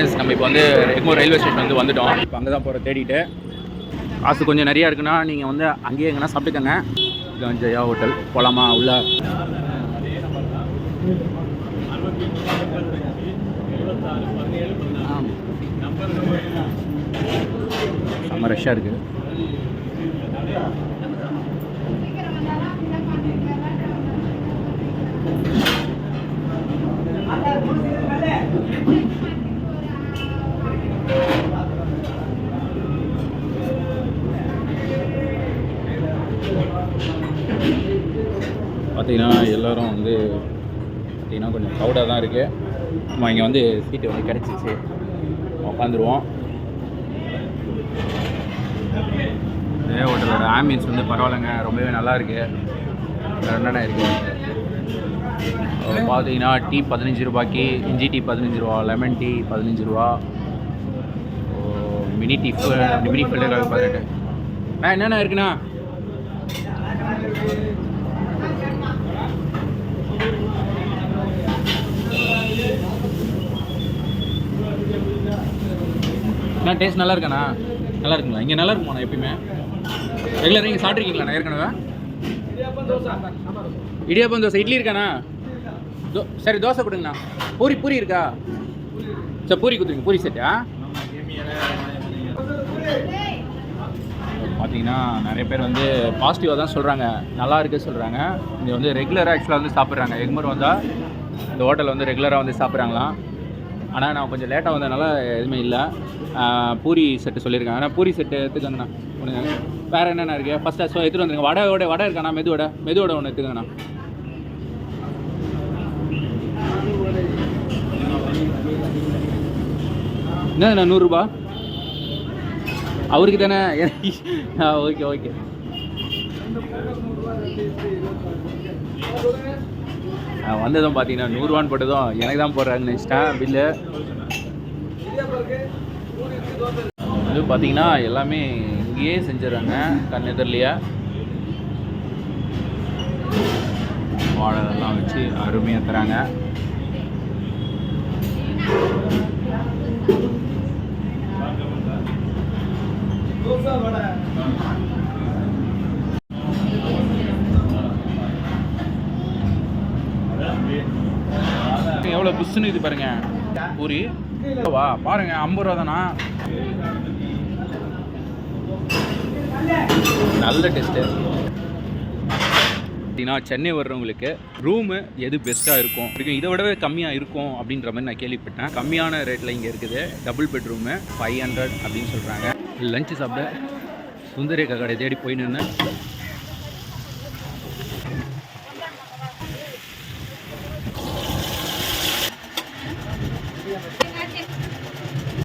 Friends நம்ம இப்போ வந்து எக்மோர் ரயில்வே ஸ்டேஷன் வந்து வந்துட்டோம். இப்போ அங்கே தான் போகிற தேடிட்டு. காசு கொஞ்சம் நிறையா இருக்குன்னா நீங்கள் வந்து அங்கேயே எங்கன்னா சாப்பிட்டுக்கோங்க. இதுதான் ஜெயா ஹோட்டல். போகலாமா உள்ள? செம்ம ரஷ்ஷாக இருக்குது பார்த்தீங்கன்னா எல்லோரும் வந்து பார்த்திங்கன்னா கொஞ்சம் க்ரௌடாக தான் இருக்குது நம்ம இங்கே வந்து சீட்டு வந்து கிடச்சிச்சு. உட்காந்துருவோம். இதே ஹோட்டலோட ஆம்பியன்ஸ் வந்து பரவாயில்லைங்க. ரொம்பவே நல்லா இருக்குது என்னென்ன இருக்குது பார்த்தீங்கன்னா டீ பதினஞ்சு ரூபாய்க்கு இஞ்சி டீ பதினஞ்சு ரூபா லெமன் டீ பதினஞ்சு ரூபா. மினி டீ மினி ஃபில்டர் பதினெட்டு. அண்ணா என்னென்ன இருக்குண்ணா? அண்ணா டேஸ்ட் நல்லா இருக்காண்ணா? நல்லா இருக்குங்களா? இங்கே நல்லா இருக்குமாண்ணா எப்பயுமே? ரெகுலராக நீங்கள் சாப்பிட்ருக்கீங்களாண்ணா ஏற்கனவே? இடியாப்பம் தோசை. இட்லி இருக்காண்ணா? தோ சரி தோசை கொடுங்கண்ணா. பூரி பூரி இருக்கா? சரி பூரி கொடுத்துருங்க. பூரி செட்டா பார்த்தீங்கன்னா நிறைய பேர் வந்து பாசிட்டிவாக தான் சொல்கிறாங்க நல்லா இருக்குது சொல்கிறாங்க இங்கே வந்து ரெகுலராக ஆக்சுவலாக வந்து சாப்பிட்றாங்க. எக்மர் வந்தால் இந்த ஹோட்டலில் வந்து ரெகுலராக வந்து சாப்பிட்றாங்களாம். ஆனால் நான் கொஞ்சம் லேட்டாக வந்ததுனால எதுவுமே இல்லை. பூரி செட்டு சொல்லியிருக்காங்க. ஆனால் பூரி செட்டு எடுத்துக்கோங்கண்ணா ஒன்று வேறு என்னென்ன இருக்குது ஃபஸ்ட்டு ஸோ எடுத்துகிட்டு வந்துருங்க. வடையோட வடை இருக்காண்ணா மெதுவடை மெதுவடை ஒன்று எடுத்துக்கோங்கண்ணா. என்னண்ணா நூறுரூபா அவருக்கு தானே? ஓகே ஓகே வந்ததும் பார்த்தீங்கன்னா நூறுரூவான்னு போட்டதும் எனக்கு தான் போடுறாங்கன்னு நினச்சிட்டேன் பில்லு இது பார்த்தீங்கன்னா எல்லாமே இங்கேயே செஞ்சிடறாங்க கண் எதிரிலேயே வாழை எல்லாம் வச்சு அருமையாக தராங்க. எவ்வளோ புஷ்ஷுன்னு இது பாருங்க. பூரி. வா பாருங்க ஐம்பது ரூபா தானா? நல்ல டேஸ்ட்டு. பார்த்தீங்கன்னா சென்னை வர்றவங்களுக்கு ரூமு எது பெஸ்ட்டாக இருக்கும்? இருக்கும் இதை விடவே கம்மியாக இருக்கும் அப்படின்ற மாதிரி நான் கேள்விப்பட்டேன். கம்மியான ரேட்டில் இங்கே இருக்குது டபுள் பெட்ரூமு ஃபைவ் ஹண்ட்ரட் அப்படின்னு சொல்கிறாங்க லஞ்சு சாப்பிட சுந்தரேக்கா கடை தேடி போய் நின்று